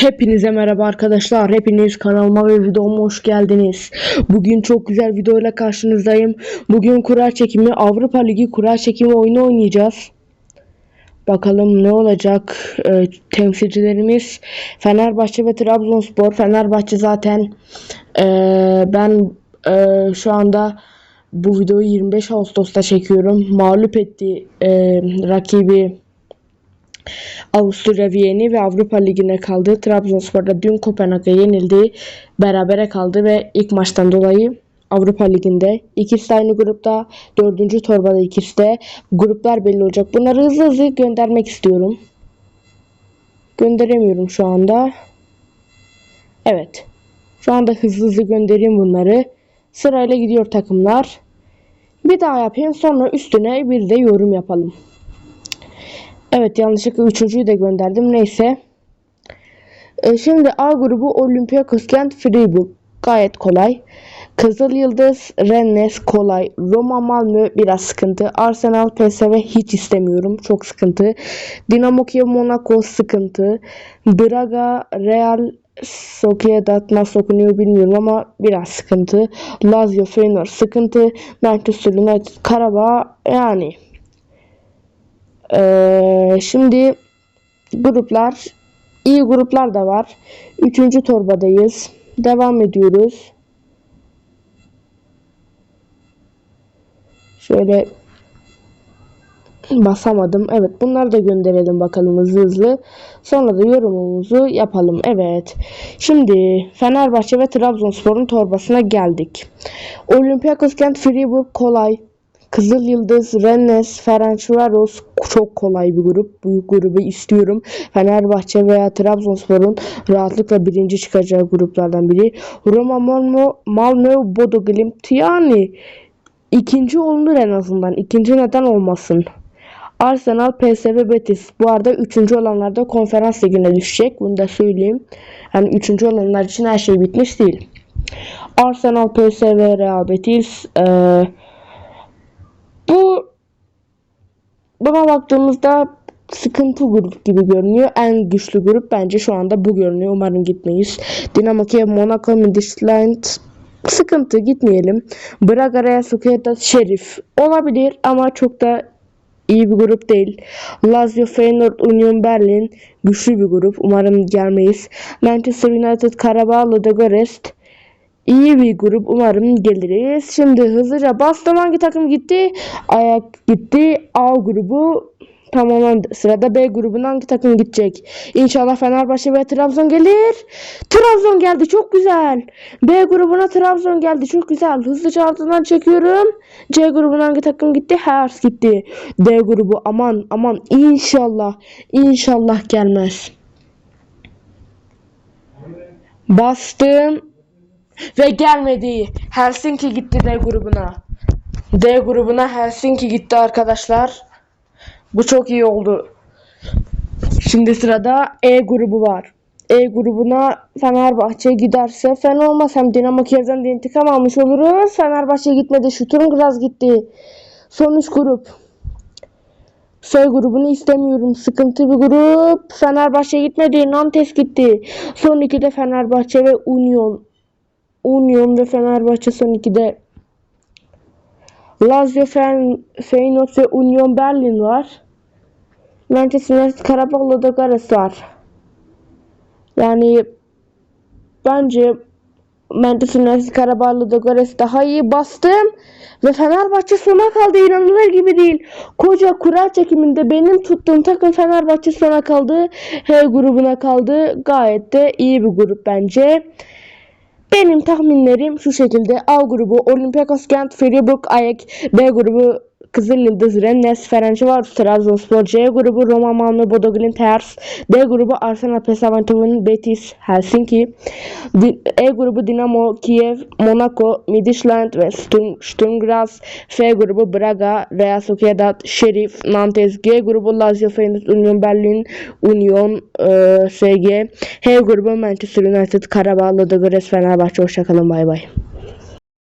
Hepinize merhaba arkadaşlar. Hepiniz kanalıma ve videoma hoş geldiniz. Bugün çok güzel videoyla karşınızdayım. Bugün kura çekimi Avrupa Ligi kura çekimi oyunu oynayacağız. Bakalım ne olacak. Ee, temsilcilerimiz Fenerbahçe ve Trabzonspor. Fenerbahçe zaten ee, ben ee, şu anda bu videoyu 25 Ağustos'ta çekiyorum. Mağlup etti ee, rakibi Avusturya Viyeni ve Avrupa Ligi'ne kaldı. Trabzonspor da dün Kopenhag'a yenildi. Berabere kaldı ve ilk maçtan dolayı Avrupa Ligi'nde. İkisi de aynı grupta. Dördüncü torbada ikisi de. Gruplar belli olacak. Bunları hızlı hızlı göndermek istiyorum. Gönderemiyorum şu anda. Evet. Şu anda hızlı hızlı göndereyim bunları. Sırayla gidiyor takımlar. Bir daha yapayım sonra üstüne bir de yorum yapalım. Evet yanlışlıkla üçüncüyü de gönderdim. Neyse. Ee, şimdi A grubu Olympiakos Kent Freiburg. Gayet kolay. Kızıl Yıldız, Rennes kolay. Roma Malmö biraz sıkıntı. Arsenal PSV hiç istemiyorum. Çok sıkıntı. Dinamo Kiev Monaco sıkıntı. Braga Real Sociedad nasıl okunuyor bilmiyorum ama biraz sıkıntı. Lazio Feyenoord sıkıntı. Manchester United Karabağ yani ee, şimdi gruplar iyi gruplar da var. Üçüncü torbadayız. Devam ediyoruz. Şöyle basamadım. Evet bunları da gönderelim bakalım hızlı hızlı. Sonra da yorumumuzu yapalım. Evet. Şimdi Fenerbahçe ve Trabzonspor'un torbasına geldik. Olympiakos Kent Fribourg kolay. Kızıl Yıldız, Rennes, Ferencvaros çok kolay bir grup. Bu grubu istiyorum. Fenerbahçe veya Trabzonspor'un rahatlıkla birinci çıkacağı gruplardan biri. Roma, Malmö, Malmö, Bodo Glimt yani ikinci olunur en azından. İkinci neden olmasın? Arsenal, PSV, Betis. Bu arada üçüncü olanlar da konferans ligine düşecek. Bunu da söyleyeyim. Yani üçüncü olanlar için her şey bitmiş değil. Arsenal, PSV, Real Betis. Eee bu buna baktığımızda sıkıntı grup gibi görünüyor. En güçlü grup bence şu anda bu görünüyor. Umarım gitmeyiz. Dinamo Kiev, Monaco, Midtjylland sıkıntı gitmeyelim. Braga, Real Sociedad, Şerif olabilir ama çok da iyi bir grup değil. Lazio, Feyenoord, Union Berlin güçlü bir grup. Umarım gelmeyiz. Manchester United, Karabağ, Ludogorets İyi bir grup umarım geliriz. Şimdi hızlıca bastım hangi takım gitti? Ayak gitti. A grubu tamamen sırada B grubuna hangi takım gidecek? İnşallah Fenerbahçe ve Trabzon gelir. Trabzon geldi çok güzel. B grubuna Trabzon geldi çok güzel. Hızlıca altından çekiyorum. C grubuna hangi takım gitti? Hers gitti. D grubu aman aman inşallah inşallah gelmez. Bastım. Ve gelmedi. Helsinki gitti D grubuna. D grubuna Helsinki gitti arkadaşlar. Bu çok iyi oldu. Şimdi sırada E grubu var. E grubuna Fenerbahçe giderse fena olmaz. Hem Dinamo Kiev'den de intikam almış oluruz. Fenerbahçe gitmedi. Şuturun gitti. Son üç grup. F grubunu istemiyorum. Sıkıntı bir grup. Fenerbahçe gitmedi. Nantes gitti. Son iki de Fenerbahçe ve Union. Union ve Fenerbahçe son 2'de Lazio, Fen Feyenoord ve Union Berlin var. Manchester United, Karabağ, Ludogorets var. Yani bence Manchester United, Karabağ, Ludogorets daha iyi bastım. Ve Fenerbahçe sona kaldı inanılır gibi değil. Koca kura çekiminde benim tuttuğum takım Fenerbahçe sona kaldı. H grubuna kaldı. Gayet de iyi bir grup bence. Benim tahminlerim şu şekilde. A grubu Olympiakos Gent, Freiburg, Ajax. B grubu Kızıl Yıldız, Rennes, Ferencvaros, Trabzonspor, C grubu Roma, Malmö, Bodo Glimt, Hers, D grubu Arsenal, PSV Betis, Helsinki, E grubu Dinamo, Kiev, Monaco, Midtjylland ve Sturm Graz, F grubu Braga, Real Sociedad, Sheriff, Nantes, G grubu Lazio, Feyenoord, Union Berlin, Union, e, SG, H grubu Manchester United, Karabağ, Ludogorets, Fenerbahçe. Hoşçakalın, bay bay.